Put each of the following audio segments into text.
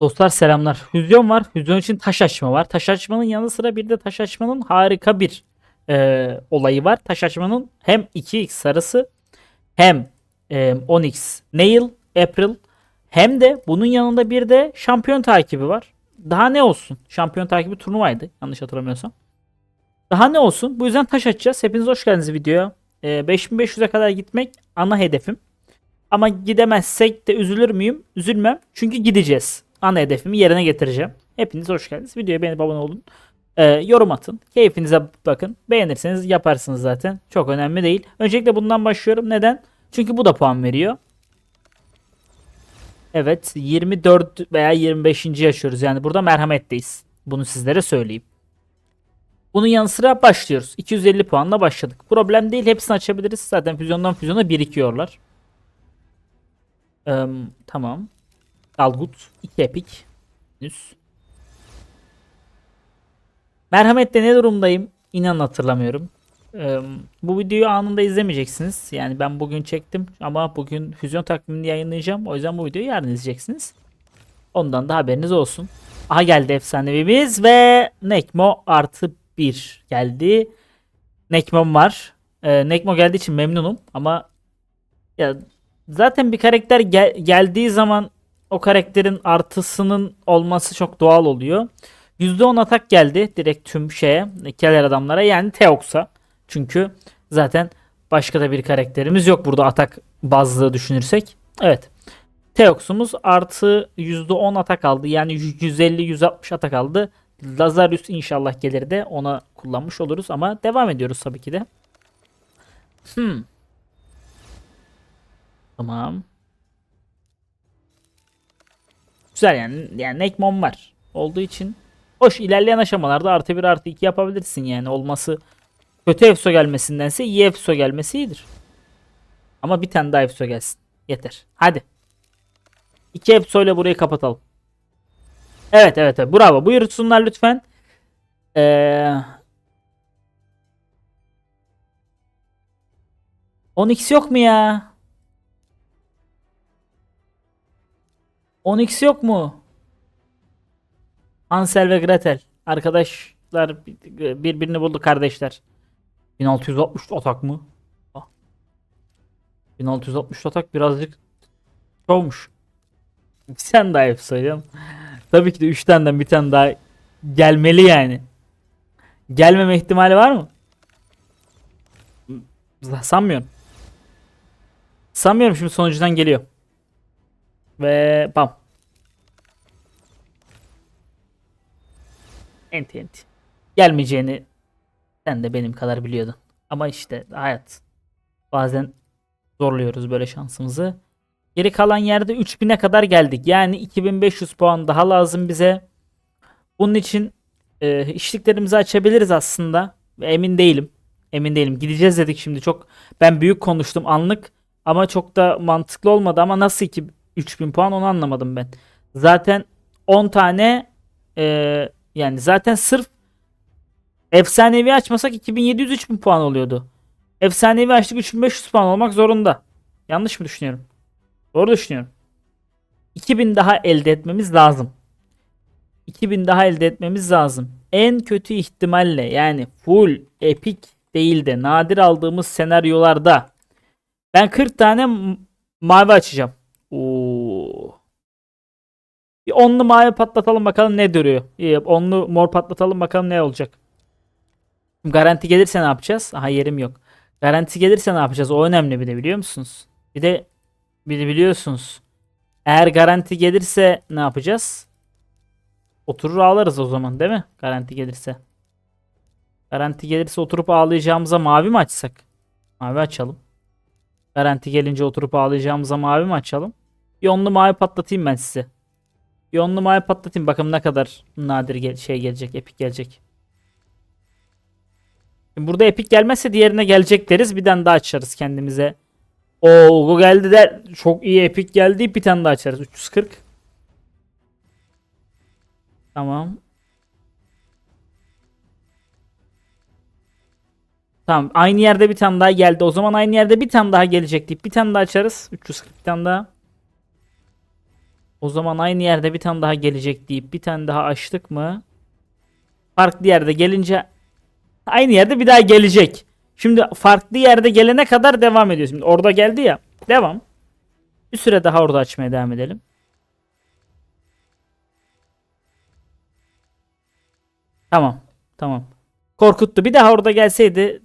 Dostlar selamlar. Füzyon var. Füzyon için taş açma var. Taş açmanın yanı sıra bir de taş açmanın harika bir e, olayı var. Taş açmanın hem 2x sarısı hem e, 10x nail, April hem de bunun yanında bir de şampiyon takibi var. Daha ne olsun? Şampiyon takibi turnuvaydı yanlış hatırlamıyorsam. Daha ne olsun? Bu yüzden taş açacağız. Hepiniz hoş geldiniz videoya. E, 5500'e kadar gitmek ana hedefim. Ama gidemezsek de üzülür müyüm? Üzülmem. Çünkü gideceğiz. Ana hedefimi yerine getireceğim. Hepiniz hoş geldiniz. Videoya beğenip abone olun. Ee, yorum atın. Keyfinize bakın. Beğenirseniz yaparsınız zaten. Çok önemli değil. Öncelikle bundan başlıyorum. Neden? Çünkü bu da puan veriyor. Evet 24 veya 25. yaşıyoruz. Yani burada merhametteyiz. Bunu sizlere söyleyeyim. Bunun yanı sıra başlıyoruz. 250 puanla başladık. Problem değil. Hepsini açabiliriz. Zaten füzyondan füzyona birikiyorlar. Eee, tamam. Dalgut. 2 epik. Henüz. Merhamet'te ne durumdayım? İnan hatırlamıyorum. Bu videoyu anında izlemeyeceksiniz. Yani ben bugün çektim ama bugün füzyon takvimini yayınlayacağım. O yüzden bu videoyu yarın izleyeceksiniz. Ondan da haberiniz olsun. Aha geldi efsanevimiz ve Nekmo artı 1 geldi. Nekmo'm var. Ee, Nekmo geldiği için memnunum ama ya zaten bir karakter gel- geldiği zaman o karakterin artısının olması çok doğal oluyor. %10 atak geldi direkt tüm şeye, keler adamlara yani Teox'a. Çünkü zaten başka da bir karakterimiz yok burada atak bazlı düşünürsek. Evet. Teox'umuz artı %10 atak aldı. Yani 150-160 atak aldı. Lazarus inşallah gelir de ona kullanmış oluruz ama devam ediyoruz tabii ki de. Hmm. Tamam. Güzel yani. Yani Nekmon var. Olduğu için hoş ilerleyen aşamalarda artı 1 artı 2 yapabilirsin yani. Olması kötü EFSO gelmesindense iyi EFSO gelmesi iyidir. Ama bir tane daha EFSO gelsin. Yeter. Hadi. İki EFSO ile burayı kapatalım. Evet evet evet. Bravo. Buyursunlar lütfen. Ee, 10x yok mu ya? 10x yok mu? Hansel ve Gretel. Arkadaşlar birbirini buldu kardeşler. 1660 atak mı? Ah. 1660 atak birazcık çoğmuş. Sen daha hep söylüyorum. Tabii ki de 3 taneden bir tane daha gelmeli yani. Gelmeme ihtimali var mı? Sanmıyorum. Sanmıyorum şimdi sonucudan geliyor. Ve bam. Enti enti. Gelmeyeceğini sen de benim kadar biliyordun. Ama işte hayat. Bazen zorluyoruz böyle şansımızı. Geri kalan yerde 3000'e kadar geldik. Yani 2500 puan daha lazım bize. Bunun için e, işliklerimizi açabiliriz aslında. Emin değilim. Emin değilim. Gideceğiz dedik şimdi çok. Ben büyük konuştum anlık. Ama çok da mantıklı olmadı. Ama nasıl ki 3000 puan onu anlamadım ben. Zaten 10 tane e, yani zaten sırf efsanevi açmasak 2700-3000 puan oluyordu. Efsanevi açtık 3500 puan olmak zorunda. Yanlış mı düşünüyorum? Doğru düşünüyorum. 2000 daha elde etmemiz lazım. 2000 daha elde etmemiz lazım. En kötü ihtimalle yani full epic değil de nadir aldığımız senaryolarda ben 40 tane mavi açacağım. Bir onlu mavi patlatalım bakalım ne duruyor. İyi, onlu mor patlatalım bakalım ne olacak. Garanti gelirse ne yapacağız? Aha yerim yok. Garanti gelirse ne yapacağız? O önemli bir de biliyor musunuz? Bir de bir de biliyorsunuz. Eğer garanti gelirse ne yapacağız? Oturur ağlarız o zaman değil mi? Garanti gelirse. Garanti gelirse oturup ağlayacağımıza mavi mi açsak? Mavi açalım. Garanti gelince oturup ağlayacağımıza mavi mi açalım? Bir onlu mavi patlatayım ben size. Bir onlu mavi patlatayım. Bakalım ne kadar nadir gel- şey gelecek. Epik gelecek. Şimdi Burada epik gelmezse diğerine gelecek deriz. Bir tane daha açarız kendimize. Oo bu geldi der. Çok iyi epik geldi. Bir tane daha açarız. 340. Tamam. Tamam. Aynı yerde bir tane daha geldi. O zaman aynı yerde bir tane daha gelecek deyip bir tane daha açarız. 340 bir tane daha. O zaman aynı yerde bir tane daha gelecek deyip bir tane daha açtık mı? Farklı yerde gelince aynı yerde bir daha gelecek. Şimdi farklı yerde gelene kadar devam ediyoruz. Şimdi orada geldi ya. Devam. Bir süre daha orada açmaya devam edelim. Tamam. Tamam. Korkuttu. Bir daha orada gelseydi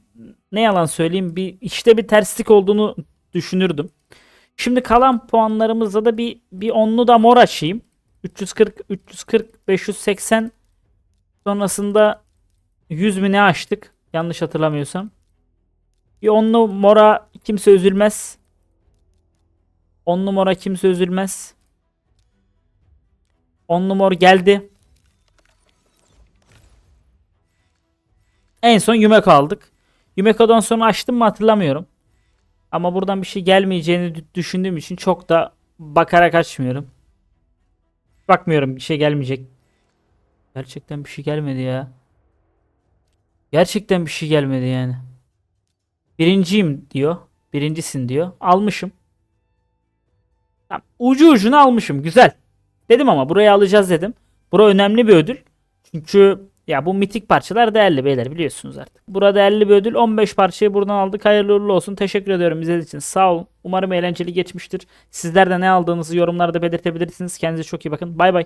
ne yalan söyleyeyim bir işte bir terslik olduğunu düşünürdüm. Şimdi kalan puanlarımızda da bir bir onlu da mor açayım. 340 340 580 sonrasında 100 mi ne açtık? Yanlış hatırlamıyorsam. Bir onlu mora kimse üzülmez. Onlu mora kimse üzülmez. Onlu mor geldi. En son Yumeko aldık. Yumeko'dan sonra açtım mı hatırlamıyorum. Ama buradan bir şey gelmeyeceğini dü- düşündüğüm için çok da bakarak açmıyorum. Bakmıyorum bir şey gelmeyecek. Gerçekten bir şey gelmedi ya. Gerçekten bir şey gelmedi yani. Birinciyim diyor. Birincisin diyor. Almışım. Tamam. Ucu ucuna almışım. Güzel. Dedim ama burayı alacağız dedim. Bura önemli bir ödül. Çünkü ya bu mitik parçalar değerli beyler biliyorsunuz artık. Burada değerli bir ödül. 15 parçayı buradan aldık. Hayırlı uğurlu olsun. Teşekkür ediyorum izlediğiniz için. Sağ olun. Umarım eğlenceli geçmiştir. Sizler de ne aldığınızı yorumlarda belirtebilirsiniz. Kendinize çok iyi bakın. Bay bay.